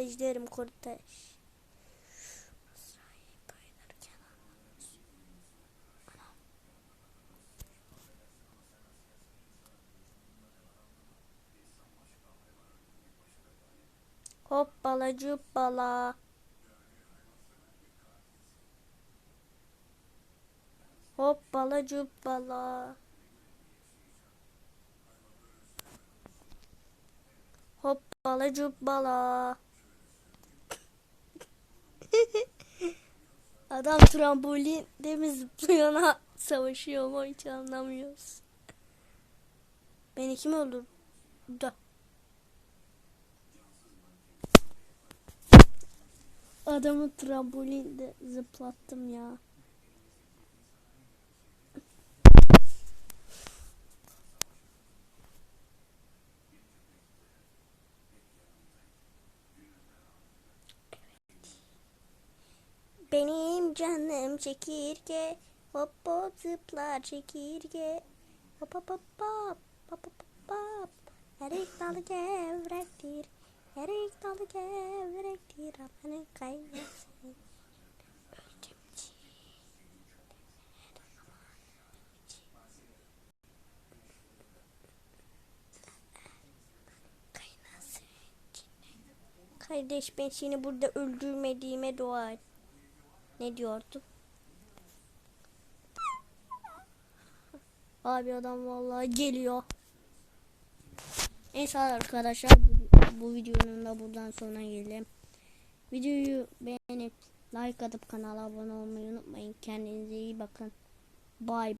Montajlarım kortaj. Hoppala cuppala. Hoppala cuppala. Hoppala cuppala. Adam trambolinde mi zıplıyor na savaşıyor mu hiç anlamıyoruz. Beni kim öldürdü? Adamı trambolinde zıplattım ya. Benim canım çekirge. Hop hop zıplar çekirge. Hop hop hop hop. Hop hop hop Erik dalı gevrektir. Erik dalı gevrektir. Amanı kaybetsin. Kardeş ben seni burada öldürmediğime dua et. Ne diyordum? Abi adam vallahi geliyor. Neyse arkadaşlar bu, bu videonun da buradan sonra gelelim. Videoyu beğenip like atıp kanala abone olmayı unutmayın. Kendinize iyi bakın. Bye.